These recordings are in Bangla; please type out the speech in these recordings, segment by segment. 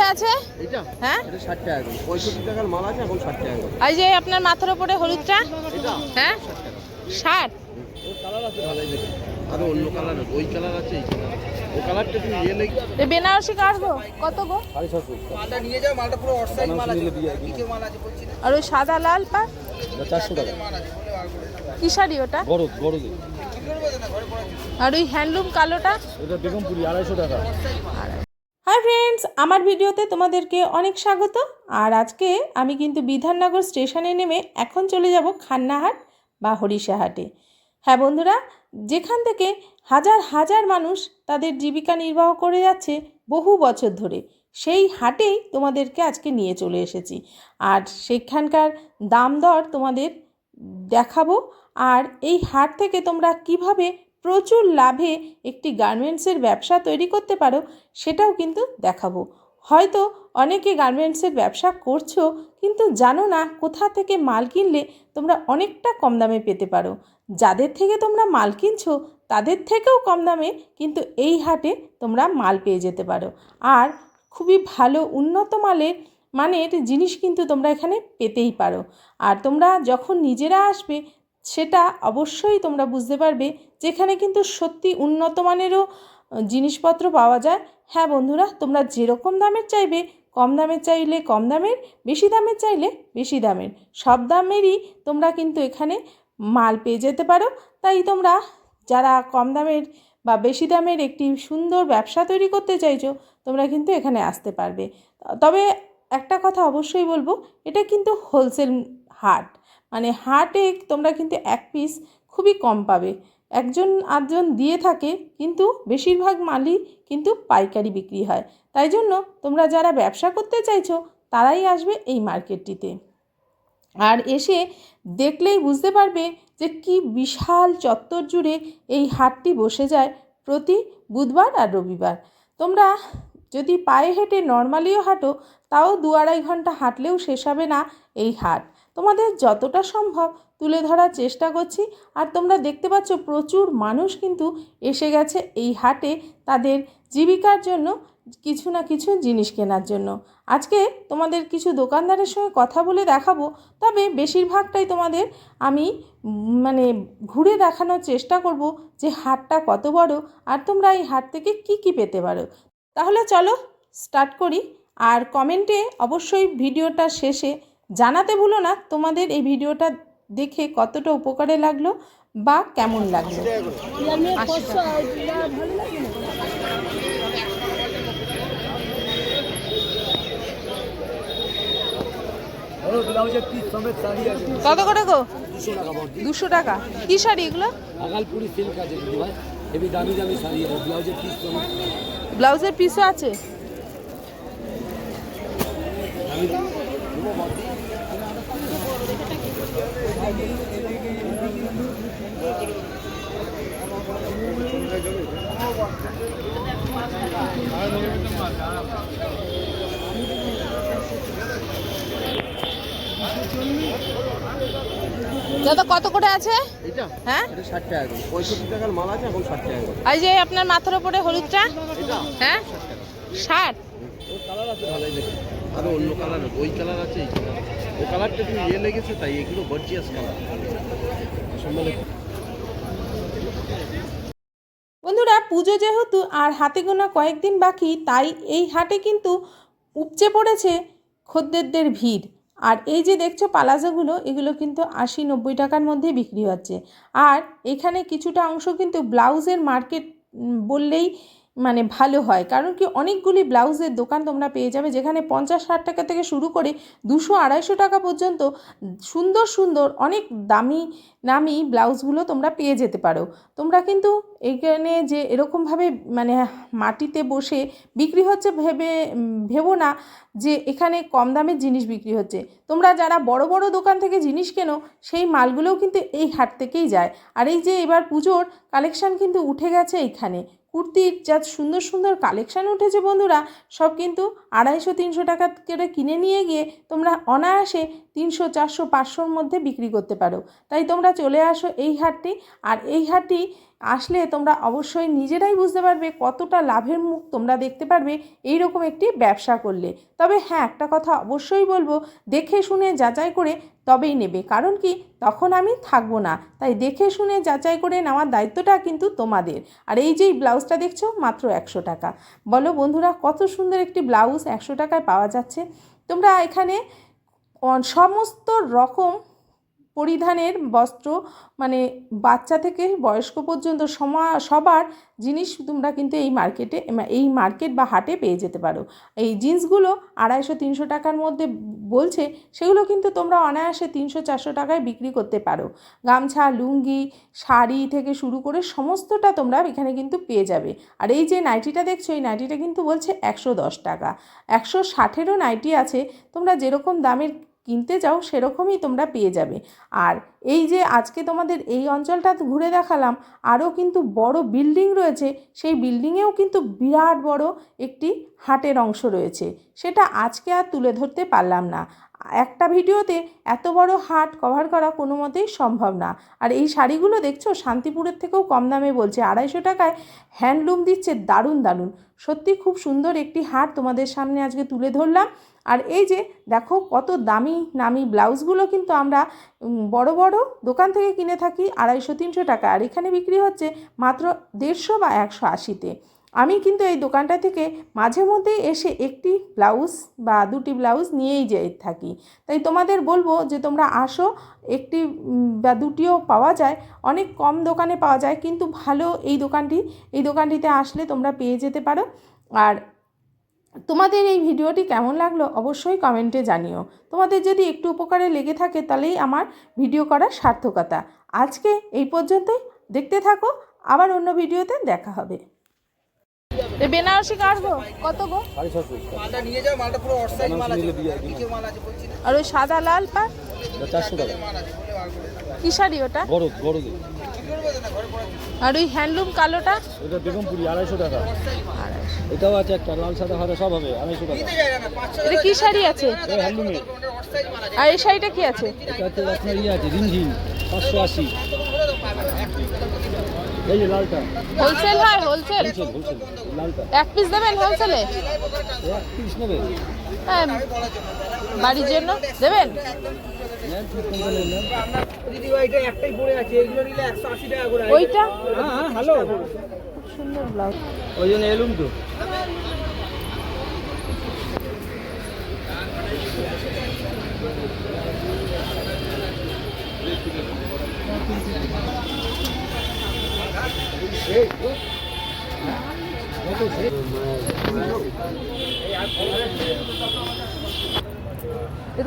করে আছে? এটা হ্যাঁ? এটা ষাট টাকা করে। পঁয়ষট্টি টাকার মাল আছে এখন ষাট টাকা করে। এই যে আপনার মাথার উপরে হলুদটা? এটা? হ্যাঁ? ষাট টাকা ষাট? ওর কালার আছে ভালোই দেখি আরও অন্য কালার ওই কালার আছে এই কালার ও কালারটা তুমি ইয়ে লেগে এই বেনারসি কাটবো কত গো? সাড়ে ছশো। মালটা নিয়ে যাও মালটা পুরো অফসাইড মাল আছে। কিছু মাল আছে বলছি আর ওই সাদা লাল পা? টাকা। কি শাড়ি ওটা? আর ওই হ্যান্ডলুম কালোটা? ওটা বেগমপুরি আড়াইশো টাকা। হাই ফ্রেন্ডস আমার ভিডিওতে তোমাদেরকে অনেক স্বাগত। আর আজকে আমি কিন্তু বিধাননগর স্টেশনে নেমে এখন চলে যাব খান্নাহাট বা হরিষাহাটে হ্যাঁ বন্ধুরা, যেখান থেকে হাজার হাজার মানুষ তাদের জীবিকা নির্বাহ করে যাচ্ছে বহু বছর ধরে, সেই হাটেই তোমাদেরকে আজকে নিয়ে চলে এসেছি। আর সেখানকার দাম দর তোমাদের দেখাবো। আর এই হাট থেকে তোমরা কীভাবে প্রচুর লাভে একটি গার্মেন্টসের ব্যবসা তৈরি করতে পারো, সেটাও কিন্তু দেখাবো। হয়তো অনেকে গার্মেন্টসের ব্যবসা করছ, কিন্তু জানো না কোথা থেকে মাল কিনলে তোমরা অনেকটা কম দামে পেতে পারো। যাদের থেকে তোমরা মাল কিনছো, তাদের থেকেও কম দামে কিন্তু এই হাটে তোমরা মাল পেয়ে যেতে পারো। আর খুবই ভালো উন্নত মালের, মানের জিনিস কিন্তু তোমরা এখানে পেতেই পারো। আর তোমরা যখন নিজেরা আসবে সেটা অবশ্যই তোমরা বুঝতে পারবে যেখানে কিন্তু সত্যি উন্নত মানেরও জিনিসপত্র পাওয়া যায়। হ্যাঁ বন্ধুরা, তোমরা যেরকম দামের চাইবে, কম দামের চাইলে কম দামের, বেশি দামের চাইলে বেশি দামের। সব দামেরই তোমরা কিন্তু এখানে মাল পেয়ে যেতে পারো। তাই তোমরা যারা কম দামের বা বেশি দামের একটি সুন্দর ব্যবসা তৈরি করতে চাইছো, তোমরা কিন্তু এখানে আসতে পারবে। তবে একটা কথা অবশ্যই বলব, এটা কিন্তু হোলসেল হাট। মানে হাটে তোমরা কিন্তু এক পিস খুবই কম পাবে। একজন আটজন দিয়ে থাকে, কিন্তু বেশিরভাগ মালই কিন্তু পাইকারি বিক্রি হয়। তাই জন্য তোমরা যারা ব্যবসা করতে চাইছো, তারাই আসবে এই মার্কেটটিতে। আর এসে দেখলেই বুঝতে পারবে যে কি বিশাল চত্বর জুড়ে এই হাটটি বসে যায় প্রতি বুধবার আর রবিবার। তোমরা যদি পায়ে হেঁটে নর্মালিও হাঁটো, তাও দু আড়াই ঘণ্টা হাঁটলেও শেষ হবে না এই হাট তোমাদের যতটা সম্ভব তুলে ধরার চেষ্টা করছি। আর তোমরা দেখতে পাচ্ছ প্রচুর মানুষ কিন্তু এসে গেছে এই হাটে তাদের জীবিকার জন্য, কিছু না কিছু জিনিস কেনার জন্য। আজকে তোমাদের কিছু দোকানদারের সঙ্গে কথা বলে দেখাবো, তবে বেশিরভাগটাই তোমাদের আমি মানে ঘুরে দেখানোর চেষ্টা করব যে হাটটা কত বড় আর তোমরা এই হাট থেকে কি কি পেতে পারো। তাহলে চলো স্টার্ট করি। আর কমেন্টে অবশ্যই ভিডিওটা শেষে জানাতে ভুলো না তোমাদের এই ভিডিওটা দেখে কতটা উপকারে লাগল বা কেমন লাগল। কত করে গো? দুশো টাকা কি শাড়ি এগুলো? আগালপুরি সিল্ক আছে দিদি ভাই। হেবি দামি দামি শাড়ি আছে ব্লাউজের পিস ব্লাউজের পিসও আছে? দাদা কত করে আছে? হ্যাঁ? আর এই যে আপনার মাথার উপরে হলুদটা? হ্যাঁ? ষাট? ওর কালার আছে ভালোই দেখি আরও অন্য কালার ওই কালার আছে ও কালারটা তুমি ইয়ে লেগেছে তাই এগুলো গর্জিয়াস কালার বন্ধুরা পুজো যেহেতু আর হাতে গোনা কয়েকদিন বাকি তাই এই হাটে কিন্তু উপচে পড়েছে খদ্দেরদের ভিড়। আর এই যে দেখছ পালাজোগুলো, এগুলো কিন্তু আশি নব্বই টাকার মধ্যে বিক্রি হচ্ছে। আর এখানে কিছুটা অংশ কিন্তু ব্লাউজের মার্কেট বললেই মানে ভালো হয়। কারণ কি অনেকগুলি ব্লাউজের দোকান তোমরা পেয়ে যাবে যেখানে পঞ্চাশ ষাট টাকা থেকে শুরু করে দুশো আড়াইশো টাকা পর্যন্ত সুন্দর সুন্দর অনেক দামি নামি ব্লাউজগুলো তোমরা পেয়ে যেতে পারো। তোমরা কিন্তু এখানে যে এরকমভাবে মানে মাটিতে বসে বিক্রি হচ্ছে ভেবে ভেবো না যে এখানে কম দামের জিনিস বিক্রি হচ্ছে। তোমরা যারা বড় বড় দোকান থেকে জিনিস কেনো সেই মালগুলোও কিন্তু এই হাট থেকেই যায়। আর এই যে এবার পুজোর কালেকশান কিন্তু উঠে গেছে এইখানে কুর্তির যা সুন্দর সুন্দর কালেকশান উঠেছে বন্ধুরা, সব কিন্তু আড়াইশো, তিনশো টাকা করে কিনে নিয়ে গিয়ে তোমরা অনায়াসে তিনশো, চারশো, পাঁচশোর মধ্যে বিক্রি করতে পারো। তাই তোমরা চলে আসো এই হাটটি, আর এই হাটটি আসলে তোমরা অবশ্যই নিজেরাই বুঝতে পারবে কতটা লাভের মুখ তোমরা দেখতে পারবে এই রকম একটি ব্যবসা করলে। তবে হ্যাঁ একটা কথা অবশ্যই বলব, দেখে শুনে যাচাই করে তবেই নেবে। কারণ কি? তখন আমি থাকব না। তাই দেখে শুনে যাচাই করে নেওয়ার দায়িত্বটা কিন্তু তোমাদের। আর এই যে ব্লাউজটা দেখছ, মাত্র একশো টাকা। বলো বন্ধুরা, কত সুন্দর একটি ব্লাউজ একশো টাকায় পাওয়া যাচ্ছে। তোমরা এখানে সমস্ত রকম পরিধানের বস্ত্র মানে বাচ্চা থেকে বয়স্ক পর্যন্ত সমা, সবার জিনিস তোমরা কিন্তু এই মার্কেটে এই মার্কেট বা হাটে পেয়ে যেতে পারো। এই জিন্সগুলো আড়াইশো, তিনশো টাকার মধ্যে বলছে, সেগুলো কিন্তু তোমরা অনায়াসে তিনশো, চারশো টাকায় বিক্রি করতে পারো। গামছা, লুঙ্গি, শাড়ি থেকে শুরু করে সমস্তটা তোমরা এখানে কিন্তু পেয়ে যাবে। আর এই যে নাইটিটা দেখছ, এই নাইটিটা কিন্তু বলছে একশো দশ টাকা। একশো ষাটেরও নাইটি আছে, তোমরা যেরকম দামের কিনতে যাও সেরকমই তোমরা পেয়ে যাবে। আর এই যে আজকে তোমাদের এই অঞ্চলটা ঘুরে দেখালাম, আরও কিন্তু বড় বিল্ডিং রয়েছে, সেই বিল্ডিংয়েও কিন্তু বিরাট বড় একটি হাটের অংশ রয়েছে। সেটা আজকে আর তুলে ধরতে পারলাম না। একটা ভিডিওতে এত বড় হাট কভার করা কোনো মতেই সম্ভব না। আর এই শাড়িগুলো দেখছ? শান্তিপুরের থেকেও কম দামে বলছে। আড়াইশো টাকায় হ্যান্ডলুম দিচ্ছে দারুণ দারুণ। সত্যি খুব সুন্দর একটি হাট তোমাদের সামনে আজকে তুলে ধরলাম। আর এই যে দেখো কত দামি নামি ব্লাউজগুলো কিন্তু আমরা বড় বড় দোকান থেকে কিনে থাকি আড়াইশো তিনশো টাকা আর এখানে বিক্রি হচ্ছে মাত্র দেড়শো বা একশো আশিতে। আমি কিন্তু এই দোকানটা থেকে মাঝে মধ্যেই এসে একটি ব্লাউজ বা দুটি ব্লাউজ নিয়েই যেয়ে থাকি। তাই তোমাদের বলব যে তোমরা আসো, একটি বা দুটিও পাওয়া যায়, অনেক কম দোকানে পাওয়া যায়, কিন্তু ভালো এই দোকানটি, এই দোকানটিতে আসলে তোমরা পেয়ে যেতে পারো। আর তোমাদের এই ভিডিওটি কেমন লাগল অবশ্যই কমেন্টে জানিও। তোমাদের যদি একটু উপকারে লেগে থাকে তাহলেই আমার ভিডিও করার সার্থকতা। আজকে এই পর্যন্তই, দেখতে থাকো, আবার অন্য ভিডিওতে দেখা হবে। বেনারসি কাটবো কত গো মালটা নিয়ে যাও মালটা পুরো অফসাইড মাল আছে কিসের মাল আছে বলছি আর ওই সাদা লাল পা চারশো টাকা আছে। কি শাড়ি ওটা বড় বড় দিন কি করবে না ঘরে পড়া আর ওই হ্যান্ডলুম কালোটা এটা বেগমপুরি আড়াইশো টাকা এটাও আছে একটা লাল সাদা হারা সব হবে আড়াইশো টাকা এটা কি শাড়ি আছে এই হ্যান্ডলুমের অফসাইড মাল আছে আর এই শাড়িটা কি আছে এটা হচ্ছে আপনার ইয়ে আছে রিমঝিম পাঁচশো আশি এই লালটা। হোলসেল হয় হোলসেল। লালটা। এক পিস দেবেন হোলসেলে? এক পিস নেবে। হ্যাঁ বাড়ির জন্য। দেবেন? ওইটা? হ্যাঁ হ্যাঁ হ্যালো। সুন্দর ব্লাউজ ওই জন্য এলুম তো।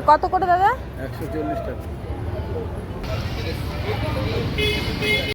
কত করে দাদা? একশো চল্লিশ টাকা।